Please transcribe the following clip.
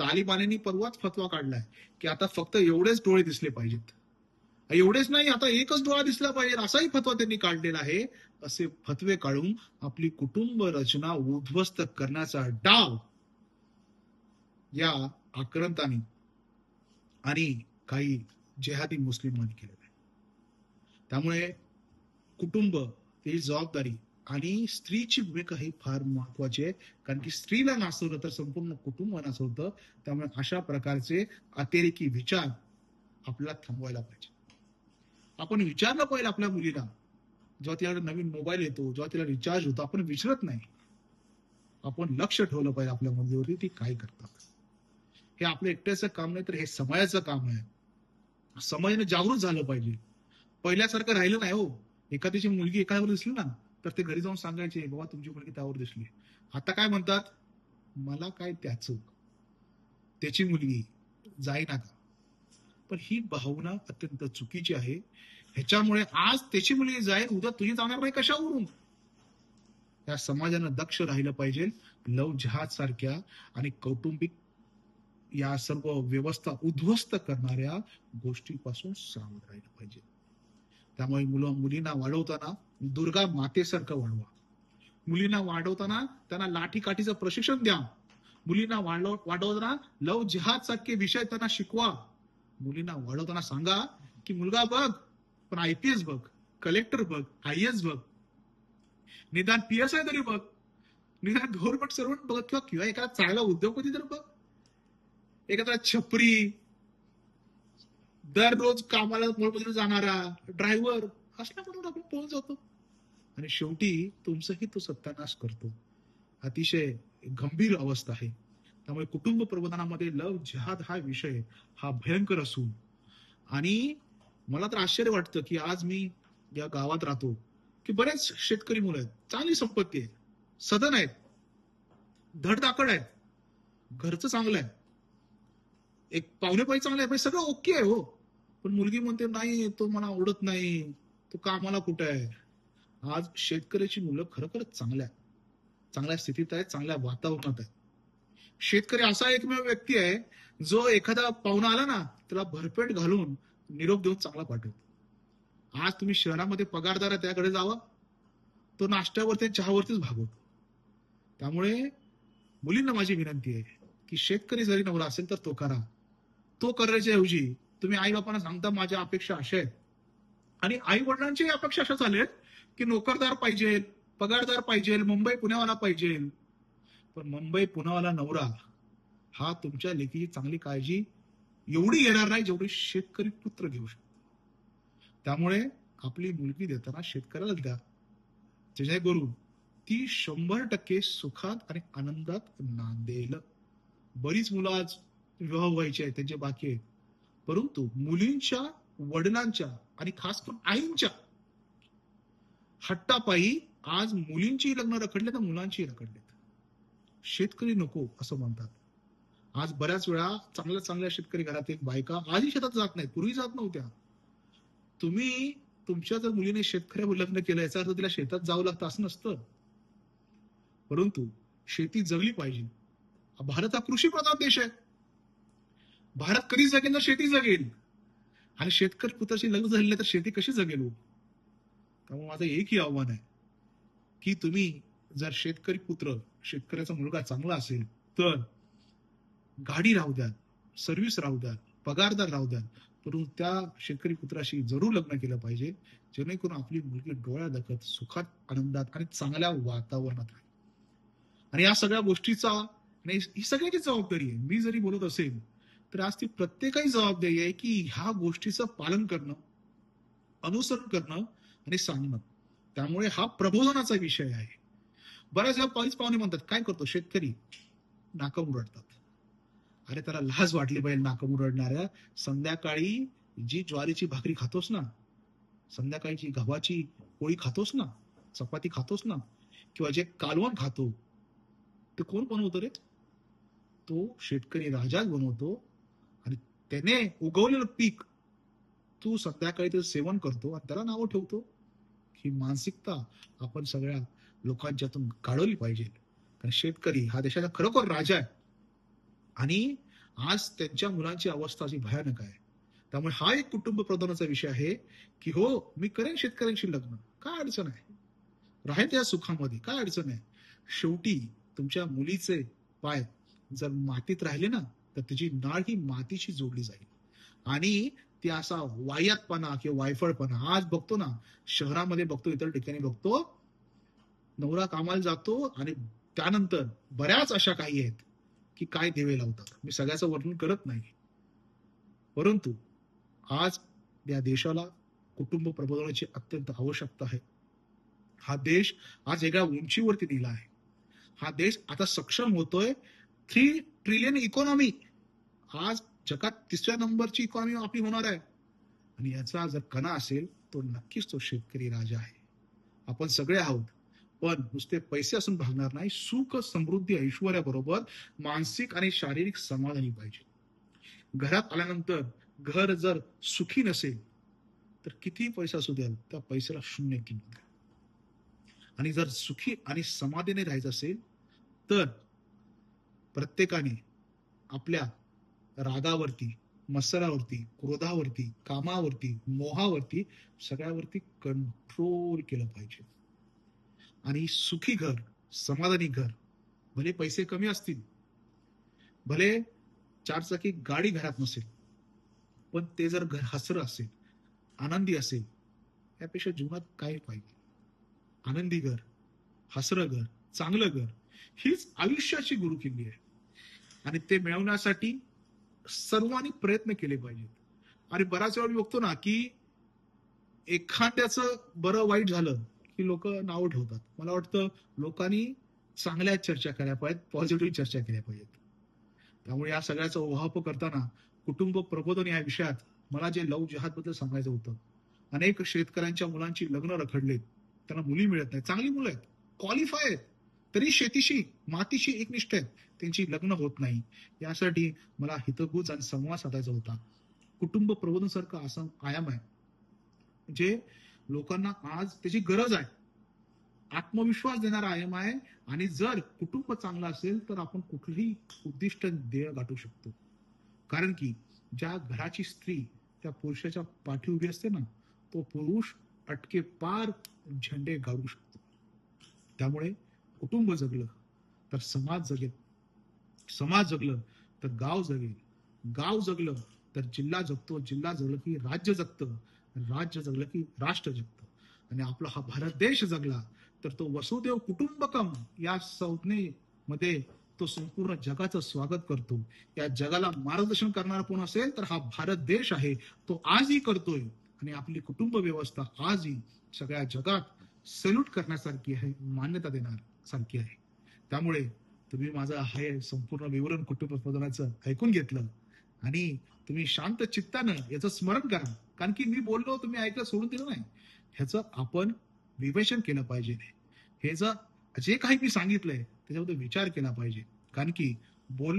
तालिबान्यांनी परवाच फतवा काढलाय की आता फक्त एवढेच डोळे दिसले पाहिजेत. एवढेच नाही आता एकच डोळा दिसला पाहिजे असाही फतवा त्यांनी काढलेला आहे. असे फतवे काढून आपली कुटुंब रचना उद्ध्वस्त करण्याचा डाव या आक्रांतांनी आणि काही जेहादी मुस्लिमांनी केलेला आहे. त्यामुळे कुटुंब ही जबाबदारी आणि स्त्रीची भूमिका ही फार महत्वाची आहे. कारण की स्त्रीला नाचवलं तर संपूर्ण कुटुंब नाचवतं त्यामुळे अशा प्रकारचे अतिरेकी विचार आपल्याला थांबवायला पाहिजे. आपण विचारलं पाहिजे आपल्या मुलीला. जेव्हा तिला नवीन मोबाईल येतो जेव्हा तिला रिचार्ज होतो आपण विचारत नाही. आपण लक्ष ठेवलं पाहिजे आपल्या मुलीवरती ती काय करतात. हे आपलं एकट्याचं काम नाही तर हे समाजाचं काम आहे. समाजाने जागृत झालं पाहिजे. पहिल्यासारखं राहिलं नाही हो. एखाद्याची मुलगी एखाद्यावर दिसली ना तर ते घरी जाऊन सांगायचे बाबा तुमची मुलगी त्यावर दिसली. आता काय म्हणतात? मला काय त्याच? त्याची मुलगी जाई का? पण ही भावना अत्यंत चुकीची आहे. ह्याच्यामुळे आज त्याची मुलगी जाईल उद्या तुझी जाणार नाही कशावरून? या समाजानं दक्ष राहिलं पाहिजे लव जहाज सारख्या आणि कौटुंबिक या सर्व व्यवस्था उद्ध्वस्त करणाऱ्या गोष्टीपासून सावध राहिलं पाहिजे. त्यामुळे मुलं मुलींना वाढवताना दुर्गा मातेसारखं वाढवा. मुलींना वाढवताना त्यांना लाठी काठीचं प्रशिक्षण द्या. मुलींना वाढव वाढवताना लव जिहाद सारखे विषय त्यांना शिकवा. मुलींना वाढवताना सांगा की मुलगा बघ पण आय पी एस बघ कलेक्टर बघ आय एस बघ. निदान पी एस आय तरी बघ. निदान गव्हर्नमेंट सर्वंट बघ किंवा किंवा एखादा चांगला उद्योगपती तर बघ. एखादा छपरी दररोज कामाला मोलमजुरी जाणारा ड्रायव्हर असला म्हणून आपण पळून जातो. आणि शेवटी तुमचाही तो सत्यानाश करतो. अतिशय गंभीर अवस्था आहे. त्यामुळे कुटुंब प्रबोधनामध्ये लव जिहाद हा विषय हा भयंकर असून. आणि मला तर आश्चर्य वाटतं की आज मी या गावात राहतो की बरेच शेतकरी मुलं आहेत चांगली संपत्ती आहे सदन आहेत धडधाकड आहेत घरचं चांगलं आहे. एक पाहुणे पाहिजे चांगलं आहे सगळं ओके आहे हो. पण मुलगी म्हणते नाही तो मला आवडत नाही. तो कामाला कुठे आहे? आज शेतकऱ्याची मुलं खरोखरच चांगल्या चांगल्या स्थितीत आहेत चांगल्या वातावरणात आहेत. शेतकरी असा एकमेव व्यक्ती आहे जो एखादा पाहुणा आला ना त्याला भरपेट घालून निरोप देऊन चांगला पाठवतो. आज तुम्ही शहरामध्ये पगारदार आहे त्याकडे जावा तो नाश्त्यावरती चहावरतीच भागवतो त्यामुळे मुलींना माझी विनंती आहे की शेतकरी जरी नवरा असेल तर तो करा. तो करायच्या ऐवजी तुम्ही आई बापांना सांगता माझ्या अपेक्षा अशा आहेत. आणि आई वडिलांची अपेक्षा अशा झाल्यात की नोकरदार पाहिजे पगारदार पाहिजे मुंबई पुण्यावाला पाहिजे. पण मुंबई पुण्यावाला नवरा हा तुमच्या लेखीची चांगली काळजी एवढी येणार नाही जेवढी शेतकरी पुत्र घेऊ शकतो. त्यामुळे आपली मुलगी देताना शेतकऱ्याला द्या. जेणेकरून ती शंभर टक्के सुखात आणि आनंदात नांदेल. बरीच मुलं आज विवाह व्हायचे आहेत त्यांचे बाकी आहेत. परंतु मुलींच्या वडिलांच्या आणि खास करून आईंच्या हट्टापायी आज मुलींची लग्न रखडले तर मुलांची रखडलेत. शेतकरी नको असं म्हणतात. आज बऱ्याच वेळा चांगल्या चांगल्या शेतकरी घरातील बायका आजही शेतात जात नाहीत पूर्वी जात नव्हत्या. तुम्ही तुमच्या जर मुलीने शेतकऱ्या लग्न केलं याचा अर्थ तिला शेतात जावं लागतं असं नसतं. परंतु शेती जगली पाहिजे. भारत हा कृषी प्रधान देश आहे. भारत कधी जगेल तर शेती जगेल आणि शेतकरी पुत्राशी लग्न झाले तर शेती कशी जगेल हो? त्यामुळे माझं एकही आव्हान आहे की तुम्ही जर शेतकरी पुत्र शेतकऱ्याचा मुलगा चांगला असेल तर गाडी राहू द्या सर्व्हिस राहू द्या पगारदार राहू द्या परंतु त्या शेतकरी पुत्राशी जरूर लग्न केलं पाहिजे जेणेकरून आपली मुलगी डोळ्या दखत सुखात आनंदात आणि चांगल्या वातावरणात राहील. आणि या सगळ्या गोष्टीचा नाही ही सगळ्याची जबाबदारी आहे. मी जरी बोलत असेल तर आज ती प्रत्येकाची जबाबदारी आहे की ह्या गोष्टीचं पालन करणं अनुसरण करणं आणि सांगणं. त्यामुळे हा प्रबोधनाचा विषय आहे. बऱ्याच वेळा पाऊस पाहुणे म्हणतात काय करतो शेतकरी? नाकम उरडतात अरे त्याला लाज वाटली पाहिजे नाकम उरडणाऱ्या संध्याकाळी जी ज्वारीची भाकरी खातोस ना संध्याकाळची गव्हाची पोळी खातोस ना चपाती खातोस ना किंवा जे कालवण खातो ते कोण बनवतो रे? तो शेतकरी राजाच बनवतो. त्याने उगवलेलं पीक तू संध्याकाळी ते सेवन करतो आणि त्याला नावं ठेवतो. ही मानसिकता आपण सगळ्या लोकांच्यातून काढवली पाहिजे. कारण शेतकरी हा देशाचा खरोखर राजा आहे. आणि आज त्यांच्या मुलांची अवस्था अशी भयानक आहे. त्यामुळे हा एक कुटुंब प्रधानाचा विषय आहे की हो मी करेन शेतकऱ्यांशी लग्न. काय अडचण आहे? राहील त्या सुखामध्ये काय अडचण आहे? शेवटी तुमच्या मुलीचे पाय जर मातीत राहिले ना तर त्याची नाळ ही मातीशी जोडली जाईल. आणि ती असा वायातपणा किंवा वायफळपणा आज बघतो ना शहरामध्ये बघतो इतर ठिकाणी बघतो नवरा कामाला जातो आणि त्यानंतर बऱ्याच अशा काही आहेत की काय देवे लावतात. मी सगळ्याचं वर्णन करत नाही. परंतु आज या देशाला कुटुंब प्रबोधनाची अत्यंत आवश्यकता आहे. हा देश आज वेगळ्या उंचीवरती दिला आहे. हा देश आता सक्षम होतोय थ्री ट्रिलियन इकॉनॉमी आज जगात तिसऱ्या नंबरची इकॉनॉमी आपली होणार आहे. आणि याचा जर कणा असेल तो नक्कीच तो शेतकरी राजा आहे. आपण सगळे आहोत पण नुसते पैसे असून भागणार नाही सुख समृद्धी ऐश्वर्याबरोबर मानसिक आणि शारीरिक समाधानी पाहिजे. घरात आल्यानंतर घर जर सुखी नसेल तर कितीही पैसा असू द्याल? त्या पैशाला शून्य किंमत आणि जर सुखी आणि समाधीने राहायचं असेल तर प्रत्येकाने आपल्या रागावरती मत्सरावरती क्रोधावरती कामावरती मोहावरती सगळ्यावरती कंट्रोल केलं पाहिजे. आणि सुखी घर समाधानी घर भले पैसे कमी असतील भले चारचाकी गाडी घरात नसेल पण ते जर घर हसरं असेल आनंदी असेल यापेक्षा जीवनात काय पाहिजे आनंदी घर हसरं घर चांगलं घर हीच आयुष्याची गुरुकिल्ली आहे. आणि ते मिळवण्यासाठी सर्वांनी प्रयत्न केले पाहिजेत. आणि बऱ्याच वेळा मी बघतो ना की एखाद्याचं बरं वाईट झालं की लोक नावं ठेवतात. मला वाटतं लोकांनी चांगल्या चर्चा केल्या पाहिजेत पॉझिटिव्ह चर्चा केल्या पाहिजेत. त्यामुळे या सगळ्याचा ओहाप करताना कुटुंब प्रबोधन या विषयात मला जे लव जिहादबद्दल सांगायचं होतं अनेक शेतकऱ्यांच्या मुलांची लग्न रखडलेत त्यांना मुली मिळत नाही चांगली मुलं आहेत. क्वालिफाय आहेत. तरी शेतीशी मातीशी एकनिष्ठ आहेत. त्यांची लग्न होत नाही. यासाठी मला हितगुज आणि संवाद साधायचा होता. कुटुंब प्रबोधन सारखा असा आयाम आहे. जे लोकांना आज त्याची गरज आहे. आत्मविश्वास देणारा आयाम आहे आणि जर कुटुंब चांगलं असेल तर आपण कुठलीही उद्दिष्ट ध्येय गाठू शकतो. कारण की ज्या घराची स्त्री त्या पुरुषाच्या पाठी उभी असते ना तो पुरुष अटके पार झेंडे गाडू शकतो. त्यामुळे कुटुंब जगलं तर समाज जगेल. समाज जगलं तर गाव जगेल. गाव जगलं तर जिल्हा जगतो. जिल्हा जगलं की राज्य जगतं. राज्य जगलं की राष्ट्र जगतं. आणि आपला हा भारत देश जगला तर तो वसुदेव कुटुंबकम या संज्ञेमध्ये तो संपूर्ण जगाचं स्वागत करतो. या जगाला मार्गदर्शन करणारा कोण असेल तर हा भारत देश आहे. तो आजही करतोय. आणि आपली कुटुंब व्यवस्था आजही सगळ्या जगात सल्यूट करण्यासारखी आहे मान्यता देणार. सारखी आहे. त्यामुळे तुम्ही माझं हे संपूर्ण विवरण कुटुंब प्रबोधनाचं ऐकून घेतलं आणि तुम्ही शांत चित्तानं याचं स्मरण करा. कारण की मी बोललो तुम्ही ऐकलं सोडून दिलं नाही. ह्याचं आपण विवेचन केलं पाहिजे. हे जर जे काही मी सांगितलंय त्याच्याबद्दल विचार केला पाहिजे. कारण की बोलणं